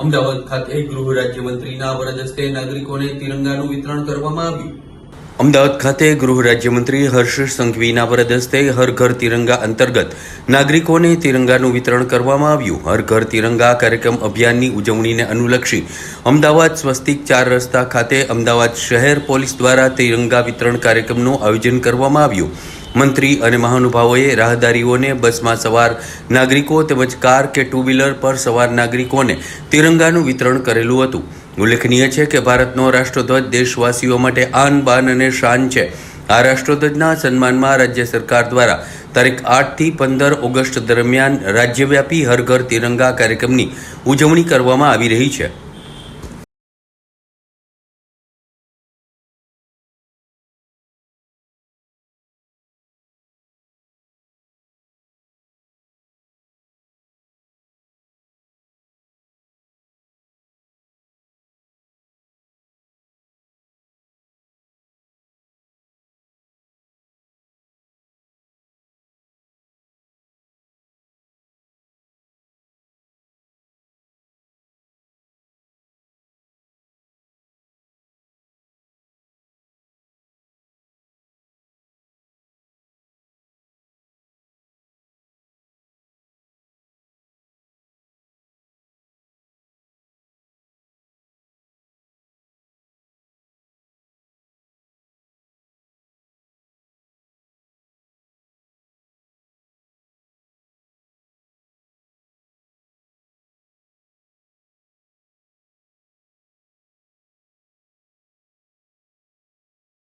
અમદાવાદ ખાતે ગૃહ રાજ્યમંત્રીના વરદ હસ્તે નાગરિકોને તિરંગાનું વિતરણ કરવામાં આવ્યું. અમદાવાદ ખાતે ગૃહ રાજ્યમંત્રી હર્ષ સંઘવીના વરદ હસ્તે હર ઘર તિરંગા અંતર્ગત નાગરિકોને તિરંગાનું વિતરણ કરવામાં આવ્યું. હર ઘર તિરંગા કાર્યક્રમ અભિયાનની ઉજવણીને અનુલક્ષી અમદાવાદ સ્વસ્તિક ચાર રસ્તા ખાતે અમદાવાદ શહેર પોલીસ દ્વારા તિરંગા વિતરણ કાર્યક્રમનું આયોજન કરવામાં આવ્યું. મંત્રી અને મહાનુભાવોએ રાહદારીઓને બસમાં સવાર નાગરિકો તેમજ કાર કે ટુ વ્હીલર પર સવાર નાગરિકોને તિરંગાનું વિતરણ કરેલું હતું. ઉલ્લેખનીય છે કે ભારતનો રાષ્ટ્રધ્વજ દેશવાસીઓ માટે આન, બાન અને શાન છે. આ રાષ્ટ્રધ્વજના સન્માનમાં રાજ્ય સરકાર દ્વારા તારીખ આઠથી પંદર ઓગસ્ટ દરમિયાન રાજ્યવ્યાપી હર ઘર તિરંગા કાર્યક્રમની ઉજવણી કરવામાં આવી રહી છે.